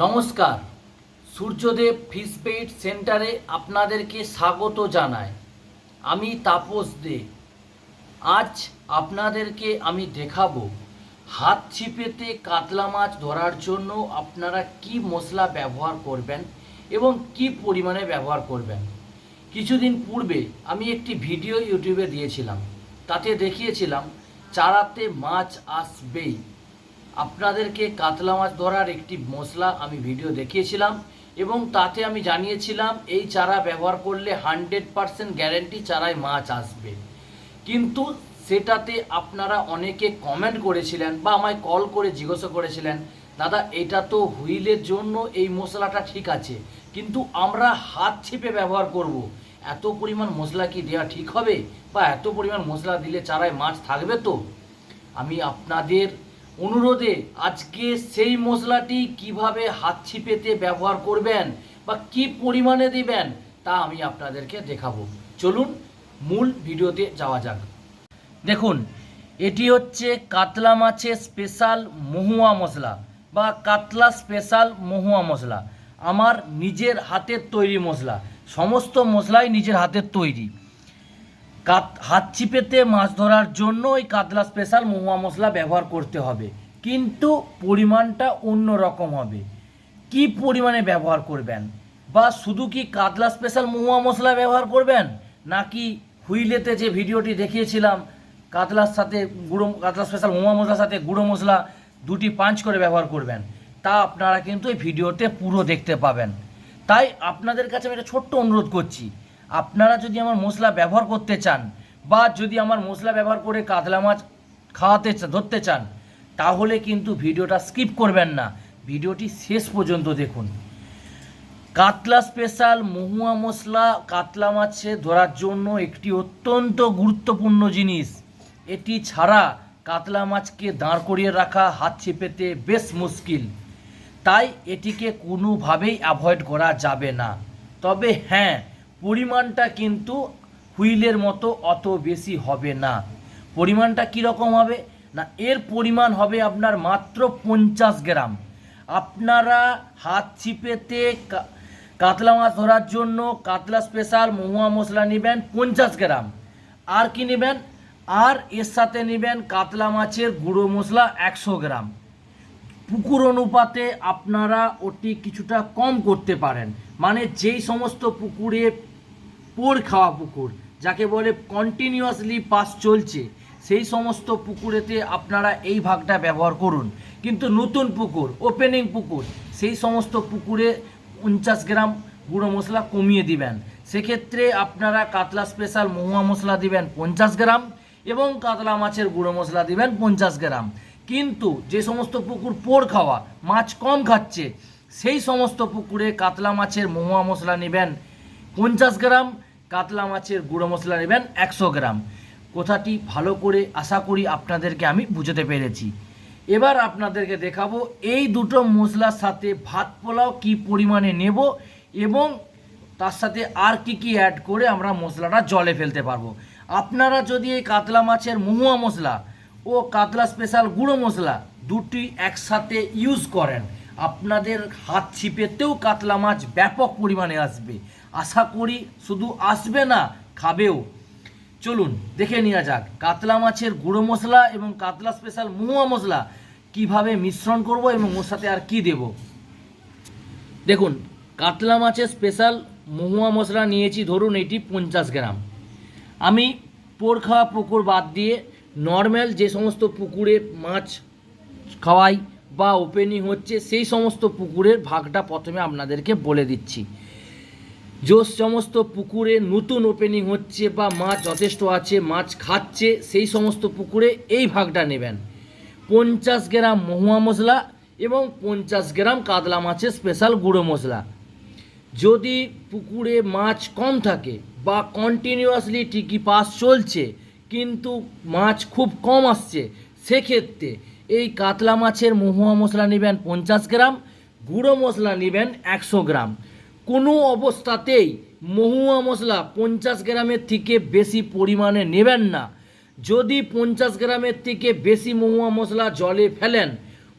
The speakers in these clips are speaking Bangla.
নমস্কার। সূর্যদেব বেট সেন্টারে আপনাদেরকে স্বাগত জানাই। আমি তাপস দে। আজ আপনাদেরকে আমি দেখাবো হাত ছিপেতে কাতলা মাছ ধরার জন্য আপনারা কি মশলা ব্যবহার করবেন এবং কি পরিমাণে ব্যবহার করবেন। কিছুদিন পূর্বে আমি একটি ভিডিও ইউটিউবে দিয়েছিলাম। তাতে দেখিয়েছিলাম চারাতে মাছ আসবেই। আপনাদেরকে কাতলা মাছ ধরার একটি মশলা আমি ভিডিও দেখিয়েছিলাম এবং তাতে আমি জানিয়েছিলাম এই চারা ব্যবহার করলে হান্ড্রেড পারসেন্ট গ্যারেন্টি চারায় মাছ আসবে। কিন্তু সেটাতে আপনারা অনেকে কমেন্ট করেছিলেন বা আমায় কল করে জিজ্ঞাসা করেছিলেন, দাদা, এটা তো হুইলের জন্য এই মশলাটা ঠিক আছে, কিন্তু আমরা হাত ছিপে ব্যবহার করব। এত পরিমাণ মশলা কি দেওয়া ঠিক হবে? বা এত পরিমাণ মশলা দিলে চারায় মাছ থাকবে তো? আমি আপনাদের অনুরোধে আজকে সেই মশলাটি কীভাবে হাত ছিপেতে ব্যবহার করবেন বা কি পরিমাণে দিবেন তা আমি আপনাদেরকে দেখাবো। চলুন মূল ভিডিওতে যাওয়া যাক। দেখুন, এটি হচ্ছে কাতলা মাছের স্পেশাল মহুয়া মশলা বা কাতলা স্পেশাল মহুয়া মশলা। আমার নিজের হাতের তৈরি মশলা। সমস্ত মশলাই নিজের হাতের তৈরি। কাত হাত চিপেতে মাছ ধরার জন্য ওই কাতলা স্পেশাল মহুয়া মশলা ব্যবহার করতে হবে। কিন্তু পরিমাণটা অন্য রকম হবে। কি পরিমাণে ব্যবহার করবেন? বা শুধু কি কাতলা স্পেশাল মহুয়া মশলা ব্যবহার করবেন? নাকি হুইলেতে যে ভিডিওটি দেখিয়েছিলাম, কাতলার সাথে গুঁড়ো, কাতলা স্পেশাল মহুয়া মশলার সাথে গুঁড়ো মশলা দুটি পাঁচ করে ব্যবহার করবেন, তা আপনারা কিন্তু এই ভিডিওতে পুরো দেখতে পাবেন। তাই আপনাদের কাছে আমি একটা ছোট্ট অনুরোধ করছি আপনারা যদি আমার মশলা ব্যবহার করতে চান বা যদি আমার মশলা ব্যবহার করে কাতলা মাছ খাওয়াতে ধরতে চান, তাহলে কিন্তু ভিডিওটা স্কিপ করবেন না। ভিডিওটি শেষ পর্যন্ত দেখুন। কাতলা স্পেশাল মহুয়া মশলা কাতলা মাছে ধরার জন্য একটি অত্যন্ত গুরুত্বপূর্ণ জিনিস। এটি ছাড়া কাতলা মাছকে দাঁড় করিয়ে রাখা, হাত ছিপেতে বেশ মুশকিল। তাই এটিকে কোনোভাবেই অ্যাভয়েড করা যাবে না। তবে হ্যাঁ পরিমাণটা কিন্তু হুইলের মতো অত বেশি হবে না। পরিমাণটা কীরকম হবে? না, এর পরিমাণ হবে আপনার মাত্র পঞ্চাশ গ্রাম। আপনারা হাত ছিপেতে কাতলা মাছ ধরার জন্য কাতলা স্পেশাল মহুয়া মশলা নেবেন পঞ্চাশ গ্রাম। আর কি নেবেন? আর এর সাথে নেবেন কাতলা মাছের গুঁড়ো মশলা একশো গ্রাম। পুকুর অনুপাতে আপনারা ওটি কিছুটা কম করতে পারেন। মানে যেই সমস্ত পুকুরে পোর খাওয়া পুকুর, যাকে বলে কন্টিনিউয়াসলি পাস চলছে। সেই সমস্ত পুকুরেতে আপনারা এই ভাগটা ব্যবহার করুন। কিন্তু নতুন পুকুর ওপেনিং পুকুর, সেই সমস্ত পুকুরে উনচাশ গ্রাম গুঁড়ো মশলা কমিয়ে দিবেন। সেক্ষেত্রে আপনারা কাতলা স্পেশাল মহুয়া মশলা দিবেন পঞ্চাশ গ্রাম এবং কাতলা মাছের গুঁড়ো মশলা দিবেন পঞ্চাশ গ্রাম। কিন্তু যে সমস্ত পুকুর পোড় খাওয়া, মাছ কম খাচ্ছে, সেই সমস্ত পুকুরে কাতলা মাছের মহুয়া মশলা নেবেন পঞ্চাশ গ্রাম কাতলা মাছের গুঁড়ো মশলা নেবেন একশো গ্রাম। কথাটি ভালো করে আশা করি আপনাদেরকে আমি বুঝতে পেরেছি। এবার আপনাদেরকে দেখাবো এই দুটো মশলার সাথে ভাত পোলাও কি পরিমাণে নেব এবং তার সাথে আর কি কি অ্যাড করে আমরা মশলাটা জলে ফেলতে পারব। আপনারা যদি এই কাতলা মাছের মহুয়া মশলা ও কাতলা স্পেশাল গুঁড়ো মশলা দুটি একসাথে ইউজ করেন আপনাদের হাত ছিপেতেও কাতলা মাছ ব্যাপক পরিমাণে আসবে। আশা করি শুধু আসবে না, খাবেও। চলুন, দেখে নেওয়া যাক, কাতলা মাছের গুঁড়ো মশলা এবং কাতলা স্পেশাল মহুয়া মশলা কীভাবে মিশ্রণ করব এবং ওর সাথে আর কি দেব? দেখুন, কাতলা মাছের স্পেশাল মহুয়া মশলা নিয়েছি, ধরুন এটি পঞ্চাশ গ্রাম। আমি পোর খাওয়া পুকুর বাদ দিয়ে নর্মাল যে সমস্ত পুকুরে মাছ খাওয়াই বা ওপেনিং হচ্ছে, সেই সমস্ত পুকুরের ভাগটা প্রথমে আপনাদেরকে বলে দিচ্ছি। যে সমস্ত পুকুরে নতুন ওপেনিং হচ্ছে বা মাছ যথেষ্ট আছে, মাছ খাচ্ছে, সেই সমস্ত পুকুরে এই ভাগটা নেবেন। পঞ্চাশ গ্রাম মহুয়া মশলা এবং পঞ্চাশ গ্রাম কাতলা মাছের স্পেশাল গুঁড়ো মশলা। যদি পুকুরে মাছ কম থাকে বা কন্টিনিউয়াসলি ঠিকই পাস চলছে, কিন্তু মাছ খুব কম আসছে, সেক্ষেত্রে এই কাতলা মাছের মহুয়া মশলা নেবেন পঞ্চাশ গ্রাম, গুঁড়ো মশলা নেবেন একশো গ্রাম। কোনো অবস্থাতেই মহুয়া মশলা পঞ্চাশ গ্রামের থেকে বেশি পরিমাণে নেবেন না। যদি পঞ্চাশ গ্রামের থেকে বেশি মহুয়া মশলা জলে ফেলেন,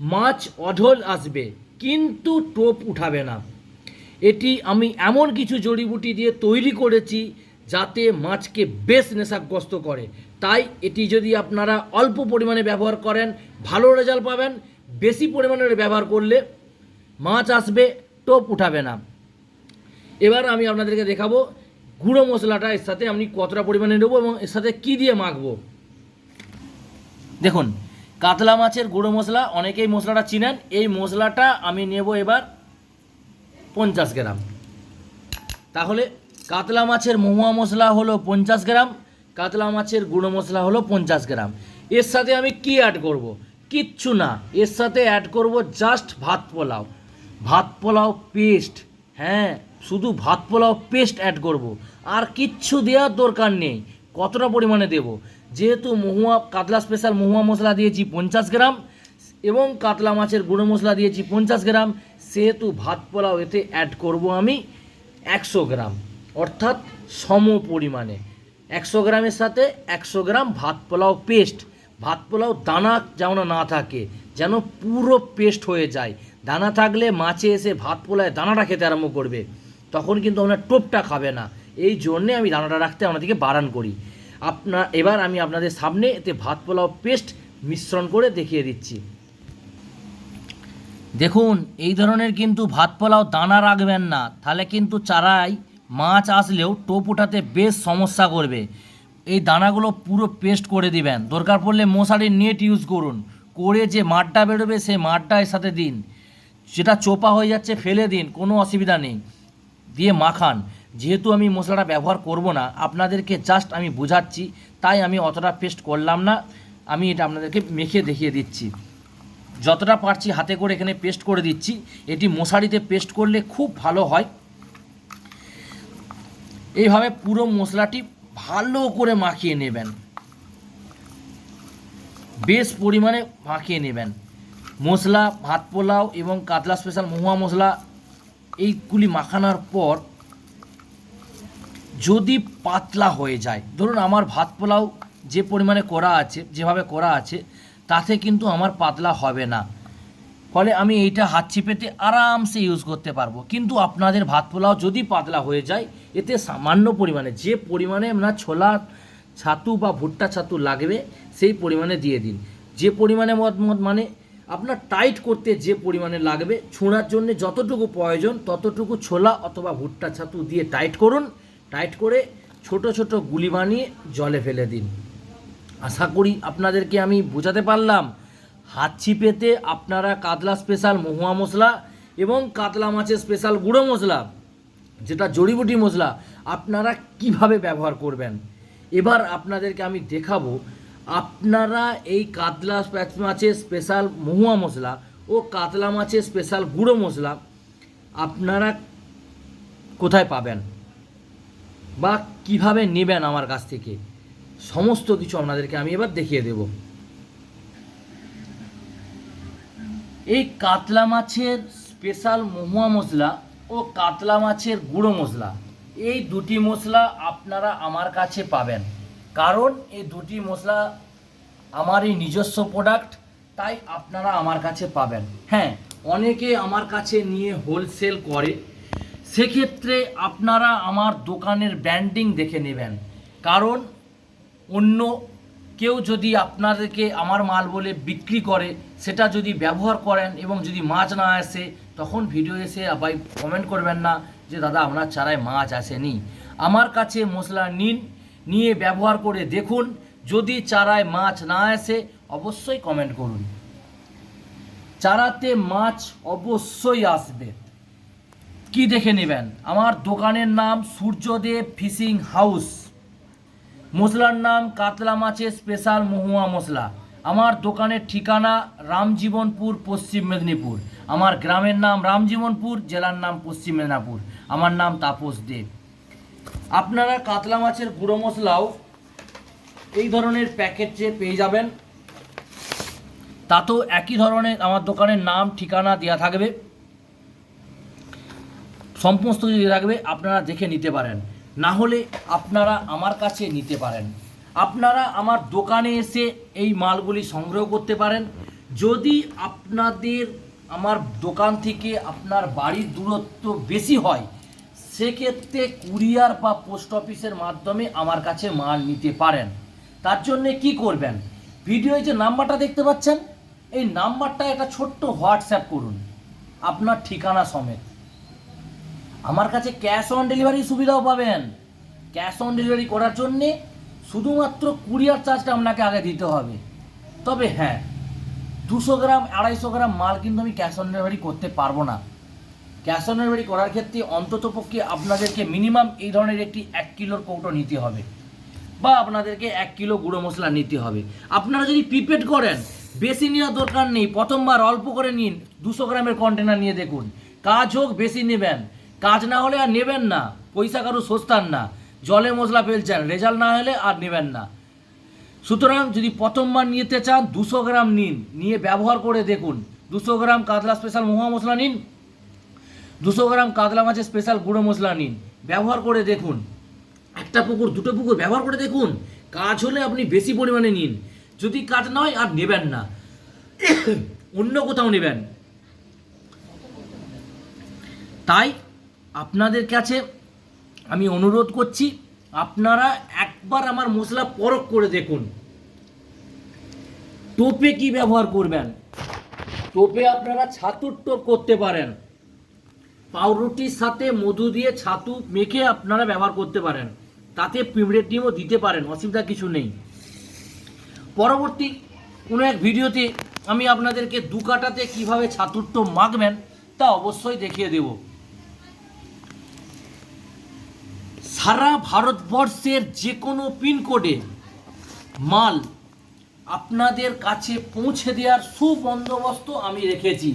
মাছ অঢল আসবে, কিন্তু টোপ উঠাবে না। এটি আমি এমন কিছু জড়িবুটি দিয়ে তৈরি করেছি যাতে মাছকে বেশ নেশাগ্রস্ত করে। তাই এটি যদি আপনারা অল্প পরিমাণে ব্যবহার করেন, ভালো রেজাল্ট পাবেন। বেশি পরিমাণে ব্যবহার করলে মাছ আসবে, টোপ উঠাবে না। এবার আমি আপনাদেরকে দেখাবো গুঁড়ো মশলাটা, এর সাথে আমি কতটা পরিমাণে নেব এবং এর সাথে কী দিয়ে মাখবো। দেখুন, কাতলা মাছের গুঁড়ো মশলা, অনেকেই মশলাটা চিনেন। এই মশলাটা আমি নেব এবার পঞ্চাশ গ্রাম। তাহলে কাতলা মাছের মহুয়া মশলা হলো পঞ্চাশ গ্রাম, কাতলা মাছের গুঁড়ো মশলা হলো পঞ্চাশ গ্রাম। এর সাথে আমি কি অ্যাড করব? কিচ্ছু না। এর সাথে অ্যাড করব জাস্ট ভাত পোলাও। ভাত পোলাও পেস্ট হ্যাঁ শুধু ভাত পোলাও পেস্ট অ্যাড করব। আর কিচ্ছু দেওয়ার দরকার নেই। কতটা পরিমাণে দেব? যেহেতু মহুয়া, কাতলা স্পেশাল মহুয়া মশলা দিয়েছি পঞ্চাশ গ্রাম এবং কাতলা মাছের গুঁড়ো মশলা দিয়েছি পঞ্চাশ গ্রাম, সেহেতু ভাত পোলাও এতে অ্যাড করব আমি একশো গ্রাম। অর্থাৎ সম পরিমাণে একশো গ্রামের সাথে একশো গ্রাম ভাত পোলাও পেস্ট। ভাত পোলাও, দানা যেন না থাকে, যেন পুরো পেস্ট হয়ে যায়। দানা থাকলে মাছে এসে ভাত পোলায় দানাটা খেতে আরম্ভ করবে। তখন কিন্তু আপনার টোপটা খাবে না। এই জন্যে আমি দানাটা রাখতে আপনাদেরকে বারণ করি। আপনার এবার আমি আপনাদের সামনে এতে ভাত পোলাও পেস্ট মিশ্রণ করে দেখিয়ে দিচ্ছি। দেখুন, এই ধরনের কিন্তু ভাত পোলাও দানা রাখবেন না। তাহলে কিন্তু চারাই মাছ আসলেও টোপ ওঠাতে বেশ সমস্যা করবে। এই দানাগুলো পুরো পেস্ট করে দিবেন। দরকার পড়লে মশারির নেট ইউজ করুন। করে যে মাঠটা বেরোবে, সেই মাঠটা এর সাথে দিন। যেটা চোপা হয়ে যাচ্ছে, ফেলে দিন, কোনো অসুবিধা নেই। দিয়ে মাখান। যেহেতু আমি মশলাটা ব্যবহার করব না, আপনাদেরকে জাস্ট আমি বোঝাচ্ছি, তাই আমি অতটা পেস্ট করলাম না। আমি এটা আপনাদেরকে মেখে দেখিয়ে দিচ্ছি। যতটা পারছি হাতে করে এখানে পেস্ট করে দিচ্ছি। এটি মশারিতে পেস্ট করলে খুব ভালো হয়। এইভাবে পুরো মশলাটি ভালো করে মাখিয়ে নেবেন। বেশ পরিমাণে মাখিয়ে নেবেন। মশলা, ভাত পোলাও এবং কাতলা স্পেশাল মহুয়া মশলা এইগুলি মাখানোর পর যদি পাতলা হয়ে যায়, ধরুন আমার ভাত পোলাও যে পরিমাণে করা আছে, যেভাবে করা আছে, তাতে কিন্তু আমার পাতলা হবে না। ফলে আমি এইটা হাত চিপেতে আরামসে ইউজ করতে পারব। কিন্তু আপনাদের ভাত পোলাও যদি পাতলা হয়ে যায় এতে সামান্য পরিমাণে, যে পরিমাণে আপনার ছোলা ছাতু বা ভুট্টা ছাতু লাগবে, সেই পরিমাণে দিয়ে দিন। যে পরিমাণে মত মত মানে আপনার টাইট করতে যে পরিমাণে লাগবে, ছোঁড়ার জন্য যতটুকু প্রয়োজন, ততটুকু ছোলা অথবা ভুট্টা ছাতু দিয়ে টাইট করুন। টাইট করে ছোট ছোট গুলি বানিয়ে জলে ফেলে দিন। আশা করি আপনাদেরকে আমি বোঝাতে পারলাম। হাত ছিপেতে আপনারা কাতলা স্পেশাল মহুয়া মশলা এবং কাতলা মাছের স্পেশাল গুঁড়ো মশলা যেটা জড়িবুটি মশলা, আপনারা কীভাবে ব্যবহার করবেন? এবার আপনাদেরকে আমি দেখাবো, আপনারা এই কাতলা মাছের স্পেশাল মহুয়া মশলা ও কাতলা মাছের স্পেশাল গুঁড়ো মশলা আপনারা কোথায় পাবেন? বা কীভাবে নেবেন আমার কাছ থেকে? সমস্ত কিছু আপনাদেরকে আমি এবার দেখিয়ে দেব। এই কাতলা মাছের স্পেশাল মহুয়া মশলা ও কাতলা মাছের গুঁড়ো মশলা। এই দুটি মশলা আপনারা আমার কাছে পাবেন। কারণ এই দুটি মশলা আমারই নিজস্ব প্রোডাক্ট তাই আপনারা আমার কাছে পাবেন। হ্যাঁ অনেকে আমার কাছে নিয়ে হোলসেল করে। সেক্ষেত্রে আপনারা আমার দোকানের ব্র্যান্ডিং দেখে নেবেন। কারণ অন্য কেউ যদি আপনাদেরকে আমার মাল বলে বিক্রি করে, সেটা যদি ব্যবহার করেন এবং যদি মাছ না আসে, তখন ভিডিও এসে আবার কমেন্ট করবেন না যে, দাদা, আপনার চারায় মাছ আসেনি। আমার কাছে মশলা নিন, নিয়ে ব্যবহার করে দেখুন। যদি চারায় মাছ না আসে, অবশ্যই কমেন্ট করুন। চারাতে মাছ অবশ্যই আসবে। কি দেখে নেবেন? আমার দোকানের নাম সূর্যদেব ফিশিং হাউস। মশলার নাম কাতলা মাছের স্পেশাল মহুয়া মশলা। আমার দোকানের ঠিকানা রামজীবনপুর, পশ্চিম মেদিনীপুর। আমার গ্রামের নাম রামজীবনপুর, জেলার নাম পশ্চিম মেদিনীপুর। আমার নাম তাপস দেব আপনারা কাতলা মাছের গুঁড়ো মশলাও এই ধরনের প্যাকেটে পেয়ে যাবেন। তাতেও একই ধরনের আমার দোকানের নাম, ঠিকানা দেওয়া থাকবে। সমস্ত কিছু রাখবে আপনারা দেখে নিতে পারেন। না হলে আপনারা আমার কাছে নিতে পারেন। আপনারা আমার দোকানে এসে এই মালগুলি সংগ্রহ করতে পারেন। যদি আপনাদের আমার দোকান থেকে আপনার বাড়ির দূরত্ব বেশি হয়, সেক্ষেত্রে কুরিয়ার বা পোস্ট অফিসের মাধ্যমে আমার কাছে মাল নিতে পারেন। তার জন্যে কি করবেন? ভিডিওয় যে নাম্বারটা দেখতে পাচ্ছেন? এই নাম্বারটা একটা ছোট্ট হোয়াটসঅ্যাপ করুন। আপনার ঠিকানা সমেত। আমার কাছে ক্যাশ অন ডেলিভারি সুবিধাও পাবেন। ক্যাশ অন ডেলিভারি করার জন্যে শুধুমাত্র কুরিয়ার চার্জটা আপনাকে আগে দিতে হবে। তবে হ্যাঁ দুশো গ্রাম, আড়াইশো গ্রাম মাল কিন্তু আমি ক্যাশ অন ডেলিভারি করতে পারব না। ক্যাশ অন ডেলিভারি করার ক্ষেত্রে অন্ততপক্ষে আপনাদেরকে মিনিমাম এই ধরনের একটি এক কিলোর কৌটো নিতে হবে। বা আপনাদেরকে এক কিলো গুঁড়ো মশলা নিতে হবে। আপনারা যদি প্রিপেড করেন, বেশি নেওয়ার দরকার নেই। প্রথমবার অল্প করে নিন, দুশো গ্রামের কন্টেনার নিয়ে দেখুন। কাজ হোক, বেশি নেবেন। কাজ না হলে আর নেবেন না, পয়সা কারও সস্তান না, জলে মশলা ফেলছেন, রেজাল্ট না হলে আর নেবেন না। সুতরাং যদি প্রথমবার নিতে চান, দুশো গ্রাম নিন, নিয়ে ব্যবহার করে দেখুন। দুশো গ্রাম কাতলা স্পেশাল মহা মশলা নিন, দুশো গ্রাম কাতলা মাছের স্পেশাল গুঁড়ো মশলা নিন, ব্যবহার করে দেখুন। একটা পুকুর, দুটো পুকুর, ব্যবহার করে দেখুন। কাজ হলে আপনি বেশি পরিমাণে নিন। যদি কাজ নয়, আর নেবেন না। অন্য কোথাও নেবেন। তাই আপনাদের কাছে আমি অনুরোধ করছি, আপনারা একবার আমার মশলা পরখ করে দেখুন। টোপে কি ব্যবহার করবেন? টোপে আপনারা ছাতুর টোপ করতে পারেন। পাউরুটির সাথে মধু দিয়ে ছাতু মেখে আপনারা ব্যবহার করতে পারেন। তাতে পিঁপড়ের ডিমও দিতে পারেন, অসুবিধা কিছু নেই। পরবর্তী কোনো এক ভিডিওতে আমি আপনাদেরকে দু কাটাতে কীভাবে ছাতুর মাখবেন তা অবশ্যই দেখিয়ে দেব। সারা ভারতবর্ষের যে কোনো পিনকোডে মাল আপনাদের কাছে পৌঁছে দেওয়ার সুবন্দোবস্ত আমি রেখেছি।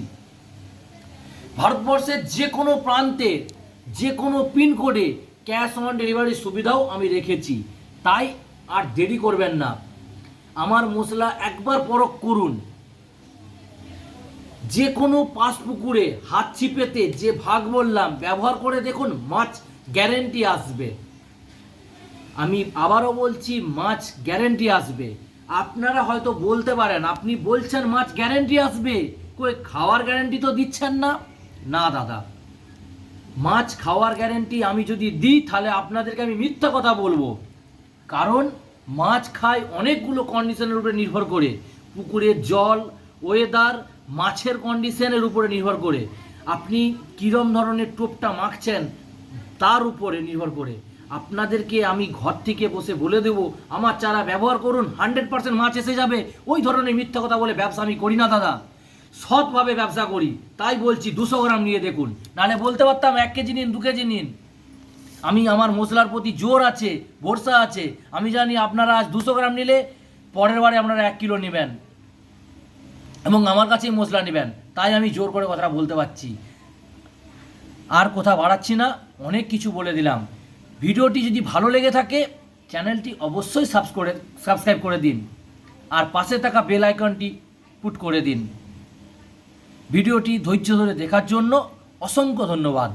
ভারতবর্ষের যে কোনো প্রান্তে যে কোনো পিনকোডে ক্যাশ অন ডেলিভারির সুবিধাও আমি রেখেছি। তাই আর দেরি করবেন না। আমার মশলা একবার পরখ করুন। যে কোনো পাশ পুকুরে হাত ছিপেতে যে ভাগ বললাম, ব্যবহার করে দেখুন মাছ গ্যারেন্টি আসবে। আমি আবারও বলছি, মাছ গ্যারেন্টি আসবে। আপনারা হয়তো বলতে পারেন, আপনি বলছেন মাছ গ্যারেন্টি আসবে। কই, খাওয়ার গ্যারেন্টি তো দিচ্ছেন না? না, দাদা। মাছ খাওয়ার গ্যারেন্টি আমি যদি দিই, তাহলে আপনাদেরকে আমি মিথ্যা কথা বলব। কারণ, মাছ খায় অনেকগুলো কন্ডিশনের উপরে নির্ভর করে। পুকুরের জল ওয়েদার মাছের কন্ডিশনের উপরে নির্ভর করে। আপনি কীরম ধরনের টোপটা মাখছেন তার উপরে নির্ভর করে। আপনাদেরকে আমি ঘর থেকে বসে বলে দেব, আমার চারা ব্যবহার করুন হান্ড্রেড পার্সেন্ট মাছ এসে যাবে। ওই ধরনের মিথ্যা কথা বলে ব্যবসা আমি করি না, দাদা। সৎভাবে ব্যবসা করি, তাই বলছি দুশো গ্রাম নিয়ে দেখুন। নাহলে বলতে পারতাম এক কেজি নিন, দু কেজি নিন। আমি, আমার মশলার প্রতি জোর আছে, ভরসা আছে। আমি জানি আপনারা আজ দুশো গ্রাম নিলে পরের বারে আপনারা এক কিলো নেবেন এবং আমার কাছেই মশলা নেবেন। তাই আমি জোর করে কথাটা বলতে পারছি। আর কোথাও বাড়াচ্ছি না, অনেক কিছু বলে দিলাম। ভিডিওটি যদি ভালো লেগে থাকে, চ্যানেলটি অবশ্যই সাবস করে সাবস্ক্রাইব করে দিন। আর পাশে থাকা বেল আইকনটি পুট করে দিন। ভিডিওটি ধৈর্য ধরে দেখার জন্য অসংখ্য ধন্যবাদ।